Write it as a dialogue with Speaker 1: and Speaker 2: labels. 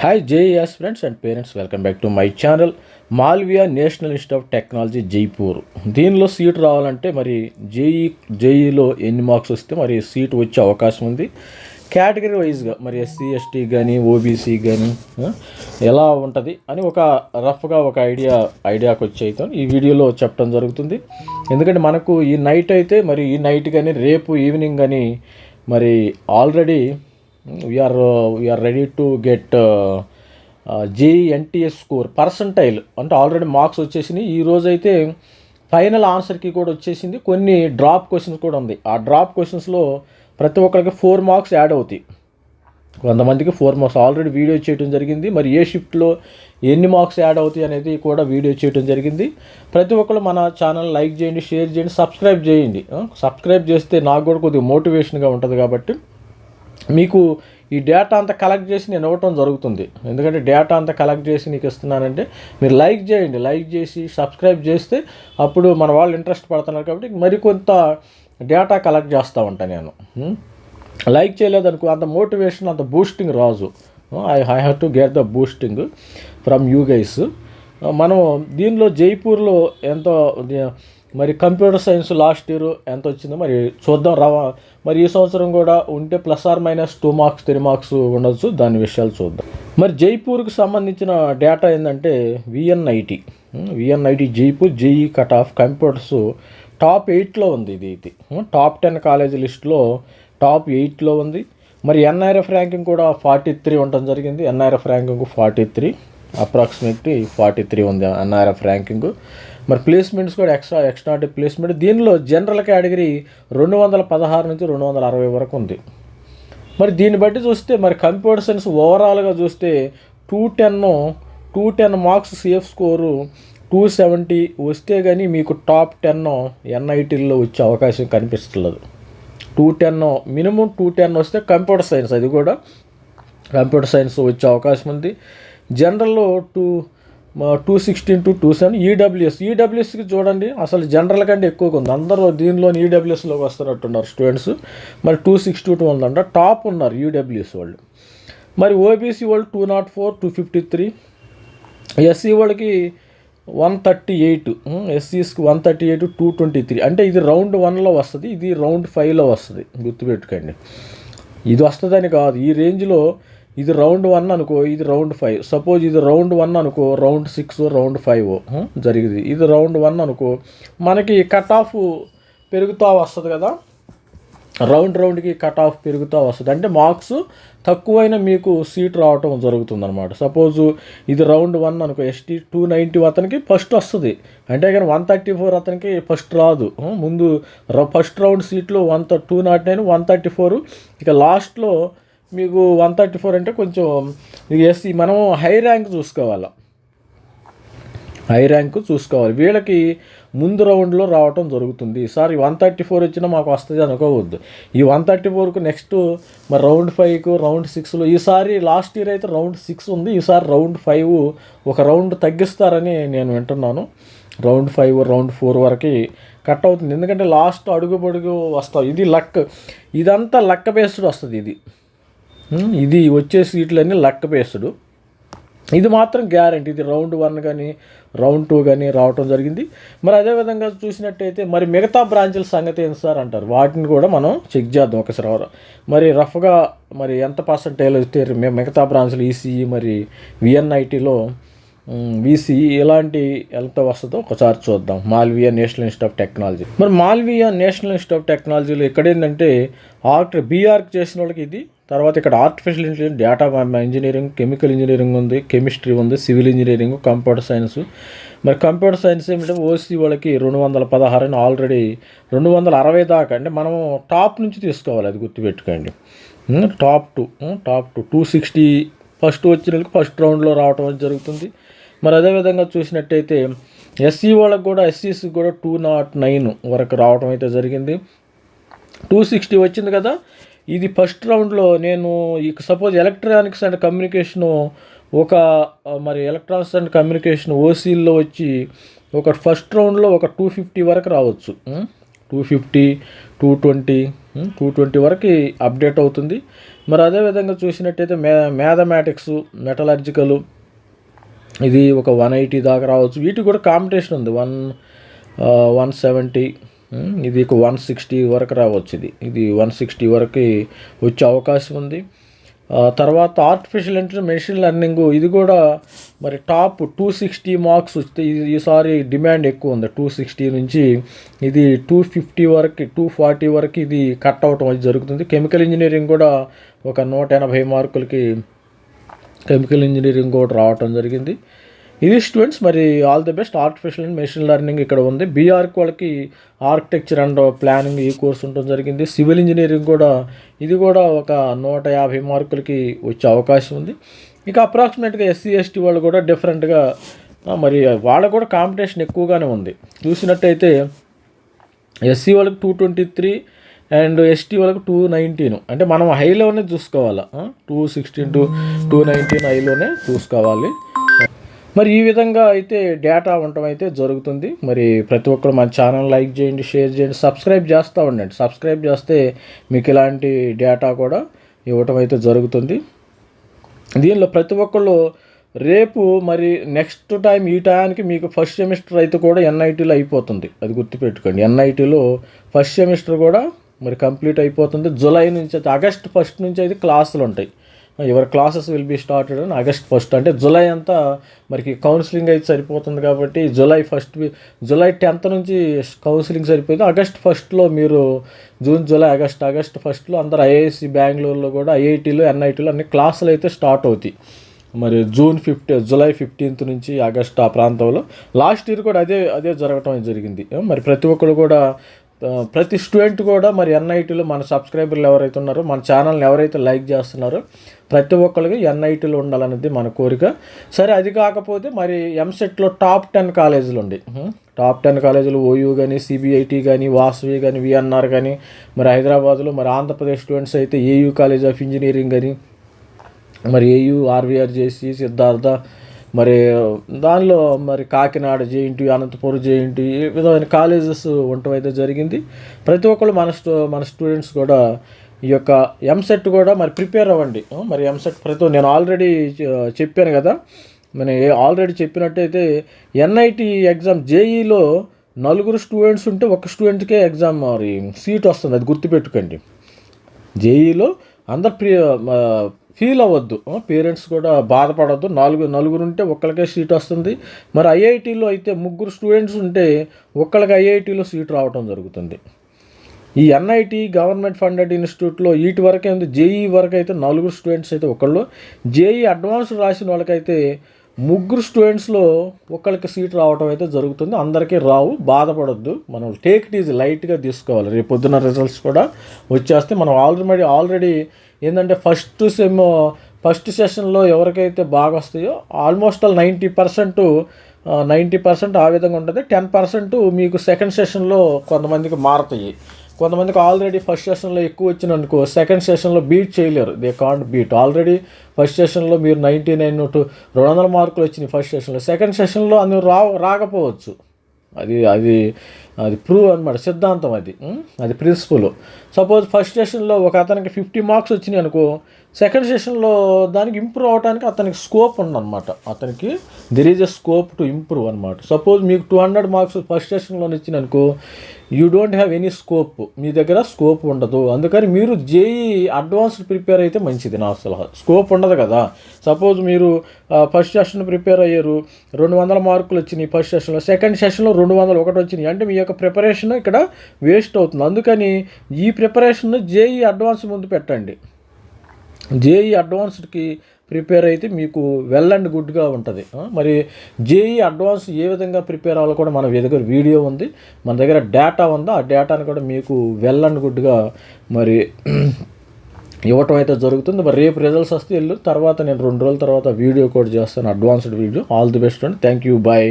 Speaker 1: Hi JEEs friends and parents welcome back to my channel Malaviya national institute of technology Jaipur దీనిలో seat రావాలంటే మరి JEE జేఈలో ఎన్ని marks వస్తే మరి seat వచ్చే అవకాశం ఉంది. కేటగిరీ వైజ్గా మరి ఎస్సీ ఎస్టీ కానీ ఓబీసీ కానీ ఎలా ఉంటుంది అని ఒక రఫ్గా ఒక ఐడియా ఐడియాకి వచ్చి అయితే ఈ వీడియోలో చెప్పడం జరుగుతుంది. ఎందుకంటే మనకు ఈ నైట్ అయితే మరి ఈ నైట్ కానీ రేపు ఈవినింగ్ కానీ మరి already we are we are ready to get JNTS score percentile అంటే ఆల్రెడీ మార్క్స్ వచ్చేసినాయి. ఈ రోజు అయితే ఫైనల్ ఆన్సర్కి కూడా వచ్చేసింది. కొన్ని డ్రాప్ క్వశ్చన్స్ కూడా ఉంది. ఆ డ్రాప్ క్వశ్చన్స్లో ప్రతి ఒక్కరికి ఫోర్ మార్క్స్ యాడ్ అవుతాయి. కొంతమందికి ఫోర్ మార్క్స్ ఆల్రెడీ వీడియో చేయడం జరిగింది. మరి ఏ షిఫ్ట్లో ఎన్ని మార్క్స్ యాడ్ అవుతాయి అనేది కూడా వీడియో చేయడం జరిగింది. ప్రతి ఒక్కరు మన ఛానల్ లైక్ చేయండి షేర్ చేయండి సబ్స్క్రైబ్ చేయండి. సబ్స్క్రైబ్ చేస్తే నాకు కూడా కొద్దిగా మోటివేషన్గా ఉంటుంది కాబట్టి మీకు ఈ డేటా అంతా కలెక్ట్ చేసి నేను ఇవ్వటం జరుగుతుంది. ఎందుకంటే డేటా అంతా కలెక్ట్ చేసి నీకు ఇస్తున్నానంటే మీరు లైక్ చేయండి. లైక్ చేసి సబ్స్క్రైబ్ చేస్తే అప్పుడు మన వాళ్ళు ఇంట్రెస్ట్ పడుతున్నారు కాబట్టి మరికొంత డేటా కలెక్ట్ చేస్తూ ఉంటాను నేను. Hmm? లైక్ చేయలేదనుకో అంత మోటివేషన్ అంత boosting Raju. I I have to get the boosting from you guys మనం దీనిలో జైపూర్లో ఎంతో మరి కంప్యూటర్ సైన్స్ లాస్ట్ ఇయర్ ఎంత వచ్చిందో మరి చూద్దాం రవా మరి ఈ సంవత్సరం కూడా ఉంటే plus or minus two marks three marks ఉండొచ్చు. దాని విషయాలు చూద్దాం. మరి జైపూర్కి సంబంధించిన డేటా ఏంటంటే VNIT. VNIT Jaipur JEE cut off computers top ఎయిట్లో ఉంది ఇది ఇది టాప్ టెన్ కాలేజీ లిస్ట్లో టాప్ ఎయిట్లో ఉంది. మరి ఎన్ఐఆర్ఎఫ్ ర్యాంకింగ్ కూడా ఫార్టీ త్రీ ఉండటం జరిగింది. NIRF ranking forty three. Approximately forty three ఉంది ఎన్ఆర్ఎఫ్ ర్యాంకింగ్. మరి ప్లేస్మెంట్స్ కూడా ఎక్స్ట్రా ఎక్స్ట్రా ప్లేస్మెంట్. దీనిలో జనరల్ కేటగిరీ రెండు వందల పదహారు నుంచి రెండు వందల అరవై వరకు ఉంది. మరి దీన్ని బట్టి చూస్తే మరి కంప్యూటర్ సైన్స్ ఓవరాల్గా చూస్తే two ten two ten marks safe score two seventy వస్తే కానీ మీకు టాప్ టెన్ ఎన్ఐటీల్లో వచ్చే అవకాశం కనిపిస్తుంది two ten minimum two ten వస్తే కంప్యూటర్ సైన్స్ అది కూడా. కంప్యూటర్ సైన్స్ వచ్చే అవకాశం ఉంది. జనరల్లో two two sixteen to two seven EWS ఈడబ్ల్యూఎస్కి చూడండి అసలు జనరల్ కంటే ఎక్కువగా ఉంది. అందరూ దీనిలో ఈడబ్ల్యూఎస్లోకి వస్తున్నట్టున్నారు స్టూడెంట్స్. మరి టూ సిక్స్టీ టూ ఉందంట. టాప్ ఉన్నారు ఈడబ్ల్యూఎస్ వాళ్ళు. మరి ఓబీసీ వాళ్ళు two not four two fifty three. SC వాళ్ళకి one thirty eight. ఎస్సీస్కి one thirty eight two twenty three. అంటే ఇది రౌండ్ వన్లో వస్తుంది ఇది రౌండ్ ఫైవ్లో వస్తుంది. గుర్తుపెట్టుకోండి. ఇది వస్తుందని కాదు. ఈ రేంజ్లో ఇది రౌండ్ వన్ అనుకో ఇది రౌండ్ ఫైవ్. సపోజ్ ఇది రౌండ్ వన్ అనుకో రౌండ్ సిక్స్ రౌండ్ ఫైవ్. జరిగింది. ఇది రౌండ్ వన్ అనుకో మనకి కట్ ఆఫ్ పెరుగుతూ వస్తుంది కదా? రౌండ్ రౌండ్కి కట్ ఆఫ్ పెరుగుతూ వస్తుంది. అంటే మార్క్స్ తక్కువైన మీకు సీట్ రావటం జరుగుతుంది అనమాట సపోజు ఇది రౌండ్ వన్ అనుకో ఎస్టీ టూ నైంటీ అతనికి ఫస్ట్ వస్తుంది. అంటే కానీ వన్ థర్టీ ఫోర్ అతనికి ఫస్ట్ రాదు. ముందు ఫస్ట్ రౌండ్ సీట్లో one two not nine one thirty four. ఇక లాస్ట్లో మీకు వన్ థర్టీ ఫోర్ అంటే కొంచెం ఇది ఎస్సీ మనం హై ర్యాంక్ చూసుకోవాలి. హై ర్యాంక్ చూసుకోవాలి. వీళ్ళకి ముందు రౌండ్లో రావటం జరుగుతుంది. ఈసారి వన్ థర్టీ ఫోర్ వచ్చినా మాకు వస్తుంది అనుకోవద్దు. ఈ వన్ థర్టీ ఫోర్కు నెక్స్ట్ మరి రౌండ్ ఫైవ్కు రౌండ్ సిక్స్లో ఈసారి లాస్ట్ ఇయర్ అయితే రౌండ్ సిక్స్ ఉంది. ఈసారి రౌండ్ ఫైవ్ ఒక రౌండ్ తగ్గిస్తారని నేను వింటున్నాను. రౌండ్ ఫైవ్ రౌండ్ ఫోర్ వరకు కట్ అవుతుంది. ఎందుకంటే లాస్ట్ అడుగు పొడుగు వస్తాం ఇది లక్ ఇదంతా లక్క బేస్డ్ వస్తుంది ఇది. ఇది వచ్చే సీట్లన్నీ లక్క బేస్డ్ ఇది మాత్రం గ్యారంటీ. ఇది రౌండ్ వన్ కానీ రౌండ్ టూ కానీ రావటం జరిగింది. మరి అదేవిధంగా చూసినట్టయితే మరి మిగతా బ్రాంచ్ల సంగతి ఏంటి సార్ అంటారు? వాటిని కూడా మనం చెక్ చేద్దాం ఒకసారి మరి రఫ్గా మరి ఎంత పర్సంటేజ్ వస్తే మిగతా బ్రాంచ్లు ఈసీఈ మరి విఎన్ఐటీలో వీసీ ఎలాంటి ఎంత వస్తుందో ఒకసారి చూద్దాం. Malaviya national institute of technology మరి మాల్వియా నేషనల్ ఇన్స్టిట్యూట్ ఆఫ్ టెక్నాలజీలో ఇక్కడ ఏంటంటే ఆర్ట్ బీఆర్క్ చేసిన వాళ్ళకి ఇది తర్వాత ఇక్కడ artificial intelligence data engineering chemical engineering ఉంది కెమిస్ట్రీ ఉంది సివిల్ ఇంజనీరింగ్ కంప్యూటర్ సైన్స్ మరి కంప్యూటర్ సైన్స్ ఏమిటంటే ఓసీ వాళ్ళకి రెండు వందల పదహారు అని ఆల్రెడీ రెండు వందల అరవై దాకా అంటే మనం టాప్ నుంచి తీసుకోవాలి అది గుర్తుపెట్టుకోండి. Top two top two two sixty first వచ్చిన వాళ్ళకి ఫస్ట్ రౌండ్లో రావడం అనేది జరుగుతుంది. మరి అదేవిధంగా చూసినట్టయితే ఎస్సీ వాళ్ళకు కూడా ఎస్సీస్కి కూడా టూ నాట్ నైన్ వరకు రావడం అయితే జరిగింది. టూ సిక్స్టీ వచ్చింది కదా? ఇది ఫస్ట్ రౌండ్లో నేను ఇక సపోజ్ ఎలక్ట్రానిక్స్ అండ్ కమ్యూనికేషను ఒక మరి ఎలక్ట్రానిక్స్ అండ్ కమ్యూనికేషన్ ఓసీల్లో వచ్చి ఒక ఫస్ట్ రౌండ్లో ఒక టూ ఫిఫ్టీ వరకు రావచ్చు. Two fifty two twenty two twenty వరకు అప్డేట్ అవుతుంది. మరి అదేవిధంగా చూసినట్టయితే మే మ్యాథమెటిక్స్ మెటలర్జికల్ ఇది ఒక వన్ ఎయిటీ దాకా రావచ్చు. వీటికి కూడా కాంపిటీషన్ ఉంది. వన్ వన్ సెవెంటీ ఇది ఒక వన్ సిక్స్టీ వరకు రావచ్చు ఇది. ఇది వన్ సిక్స్టీ వరకు వచ్చే అవకాశం ఉంది. తర్వాత ఆర్టిఫిషియల్ ఇంటెలిజెన్స్ మెషిన్ లెర్నింగ్ ఇది కూడా మరి టాప్ టూ సిక్స్టీ మార్క్స్ వస్తే ఈసారి డిమాండ్ ఎక్కువ ఉంది. టూ సిక్స్టీ నుంచి ఇది టూ ఫిఫ్టీ వరకు టూ ఫార్టీ వరకు ఇది కట్ అవటం అది జరుగుతుంది. కెమికల్ ఇంజనీరింగ్ కూడా ఒక నూట ఎనభై మార్కులకి కెమికల్ ఇంజనీరింగ్ కూడా రావటం జరిగింది. ఇది స్టూడెంట్స్ మరి all the best artificial and machine learning ఇక్కడ ఉంది. బీఆర్క్ వాళ్ళకి ఆర్కిటెక్చర్ అండ్ ప్లానింగ్ ఈ కోర్స్ ఉండటం జరిగింది. సివిల్ ఇంజనీరింగ్ కూడా ఇది కూడా ఒక నూట యాభై మార్కులకి వచ్చే అవకాశం ఉంది. ఇక అప్రాక్సిమేట్గా ఎస్సీ ఎస్టీ వాళ్ళు కూడా డిఫరెంట్గా మరి వాళ్ళకు కూడా కాంపిటీషన్ ఎక్కువగానే ఉంది. చూసినట్టయితే ఎస్సీ వాళ్ళకి two twenty three and ST వాళ్ళకు టూ నైన్టీన్ అంటే మనం హైలోనే చూసుకోవాలి? Two sixteen to two nineteen హైలోనే చూసుకోవాలి. మరి ఈ విధంగా అయితే డేటా ఉండటం అయితే జరుగుతుంది. మరి ప్రతి ఒక్కరు మన ఛానల్ లైక్ చేయండి షేర్ చేయండి సబ్స్క్రైబ్ చేస్తూ ఉండండి. సబ్స్క్రైబ్ చేస్తే మీకు ఇలాంటి డేటా కూడా ఇవ్వటం అయితే జరుగుతుంది. దీనిలో ప్రతి ఒక్కళ్ళు రేపు మరి నెక్స్ట్ టైం ఈ టైంకి మీకు ఫస్ట్ సెమిస్టర్ అయితే కూడా ఎన్ఐటీలో అయిపోతుంది. అది గుర్తుపెట్టుకోండి. ఎన్ఐటీలో ఫస్ట్ సెమిస్టర్ కూడా మరి కంప్లీట్ అయిపోతుంది. జూలై నుంచి అయితే ఆగస్ట్ ఫస్ట్ నుంచి అయితే క్లాసులు ఉంటాయి. ఎవరి క్లాసెస్ విల్ బి స్టార్టెడ్ అని ఆగస్ట్ ఫస్ట్. అంటే జూలై అంతా మరికి కౌన్సిలింగ్ అయితే సరిపోతుంది కాబట్టి జూలై ఫస్ట్ జూలై టెన్త్ నుంచి కౌన్సిలింగ్ సరిపోయింది. ఆగస్ట్ ఫస్ట్లో మీరు జూన్ జూలై ఆగస్ట్ ఆగస్ట్ ఫస్ట్లో అందరు ఐఐసి బెంగళూరులో కూడా ఐఐటీలో ఎన్ఐటీలు అన్ని క్లాసులు అయితే స్టార్ట్ అవుతాయి. మరి జూన్ ఫిఫ్టీ జూలై ఫిఫ్టీన్త్ నుంచి ఆగస్ట్ ఆ ప్రాంతంలో. లాస్ట్ ఇయర్ కూడా అదే అదే జరగటం జరిగింది. మరి ప్రతి ఒక్కరు కూడా ప్రతి స్టూడెంట్ కూడా మరి ఎన్ఐటీలో మన సబ్స్క్రైబర్లు ఎవరైతే ఉన్నారో మన ఛానల్ని ఎవరైతే లైక్ చేస్తున్నారో ప్రతి ఒక్కరికి ఎన్ఐటీలో ఉండాలనేది మన కోరిక. సరే అది కాకపోతే మరి ఎంసెట్లో టాప్ టెన్ కాలేజీలు ఉండి. టాప్ టెన్ కాలేజీలు ఓయూ కానీ సిబిఐటి కానీ వాసవి కానీ విఎన్ఆర్ కానీ మరి హైదరాబాద్లో మరి ఆంధ్రప్రదేశ్ స్టూడెంట్స్ అయితే ఏయూ కాలేజ్ ఆఫ్ ఇంజనీరింగ్ కానీ మరి ఏయూ ఆర్వీఆర్ చేసి సిద్ధార్థ మరి దానిలో మరి కాకినాడ జేఎన్టీ అనంతపురం జేఎన్టీ ఈ విధమైన కాలేజెస్ ఉండటం అయితే జరిగింది. ప్రతి ఒక్కళ్ళు మన స్టూ మన స్టూడెంట్స్ కూడా ఈ యొక్క ఎంసెట్ కూడా మరి ప్రిపేర్ అవ్వండి. మరి ఎంసెట్ ప్రతి నేను ఆల్రెడీ చెప్పాను కదా మన ఆల్రెడీ చెప్పినట్టయితే ఎన్ఐటి ఎగ్జామ్ జేఈలో నలుగురు స్టూడెంట్స్ ఉంటే ఒక స్టూడెంట్కే ఎగ్జామ్ మరి సీట్ వస్తుంది అది గుర్తుపెట్టుకోండి. జేఈలో అందరు ప్రి ఫీల్ అవ్వద్దు. పేరెంట్స్ కూడా బాధపడద్దు. నాలుగు నలుగురు ఉంటే ఒక్కరికే సీట్ వస్తుంది. మరి ఐఐటీలో అయితే ముగ్గురు స్టూడెంట్స్ ఉంటే ఒక్కరికి ఐఐటీలో సీట్ రావడం జరుగుతుంది. ఈ ఎన్ఐటి గవర్నమెంట్ ఫండెడ్ ఇన్స్టిట్యూట్లో వీటి వరకే ఉంది. జేఈ వరకు అయితే నలుగురు స్టూడెంట్స్ అయితే ఒకళ్ళు. జేఈ అడ్వాన్స్ రాసిన వాళ్ళకైతే ముగ్గురు స్టూడెంట్స్లో ఒకళ్ళకి సీట్ రావడం అయితే జరుగుతుంది. అందరికీ రావు బాధపడొద్దు. మనం టేక్ ఇట్ ఈజీ లైట్గా తీసుకోవాలి. రేపు పొద్దున్న రిజల్ట్స్ కూడా వచ్చేస్తే మనం ఆల్రెడీ ఆల్రెడీ ఏంటంటే ఫస్ట్ సెమ్ ఫస్ట్ సెషన్లో ఎవరికైతే బాగా వస్తాయో almost all ninety percent ninety percent ఆ విధంగా ఉంటుంది. టెన్ పర్సెంట్ మీకు సెకండ్ సెషన్లో కొంతమందికి మారుతాయి. కొంతమందికి ఆల్రెడీ ఫస్ట్ సెషన్లో ఎక్కువ వచ్చిన అనుకో సెకండ్ సెషన్లో బీట్ చేయలేరు. They can't beat already first సెషన్లో మీరు నైంటీ నైన్ టు రెండు వందల మార్కులు వచ్చినాయి ఫస్ట్ సెషన్లో సెకండ్ సెషన్లో అది రా రాకపోవచ్చు. అది అది అది ప్రూవ్ అనమాట సిద్ధాంతం అది. అది ప్రిన్సిపల్ సపోజ్ ఫస్ట్ సెషన్లో ఒక అతనికి ఫిఫ్టీ మార్క్స్ వచ్చినాయి అనుకో సెకండ్ సెషన్లో దానికి ఇంప్రూవ్ అవడానికి అతనికి స్కోప్ ఉందన్నమాట. అతనికి there is a scope to improve అనమాట సపోజ్ మీకు టూ హండ్రెడ్ మార్క్స్ ఫస్ట్ సెషన్లో ఇచ్చిన అనుకో you don't have any scope మీ దగ్గర స్కోప్ ఉండదు. అందుకని మీరు జేఈ అడ్వాన్స్డ్ ప్రిపేర్ అయితే మంచిది నా సలహా. స్కోప్ ఉండదు కదా. సపోజ్ మీరు ఫస్ట్ సెషన్ ప్రిపేర్ అయ్యారు రెండు వందల మార్కులు వచ్చినాయి ఫస్ట్ సెషన్లో సెకండ్ సెషన్లో రెండు వందలు ఒకటి వచ్చినాయి. అంటే మీ యొక్క ప్రిపరేషన్ ఇక్కడ వేస్ట్ అవుతుంది. అందుకని ఈ ప్రిపరేషన్ జేఈ అడ్వాన్స్ ముందు పెట్టండి. జేఈ అడ్వాన్స్డ్కి ప్రిపేర్ అయితే మీకు వెల్ అండ్ గుడ్గా ఉంటుంది. మరి జేఈ అడ్వాన్స్ ఏ విధంగా ప్రిపేర్ అవ్వాలో కూడా మన దగ్గర వీడియో ఉంది. మన దగ్గర డేటా ఉందో? ఆ డేటాని కూడా మీకు వెల్ అండ్ గుడ్గా మరి ఇవ్వటం అయితే జరుగుతుంది. మరి రేపు రిజల్ట్స్ వస్తే వెళ్ళు తర్వాత నేను రెండు రోజుల తర్వాత వీడియో కూడా చేస్తాను. Advanced video all the best అండి థ్యాంక్ యూ బాయ్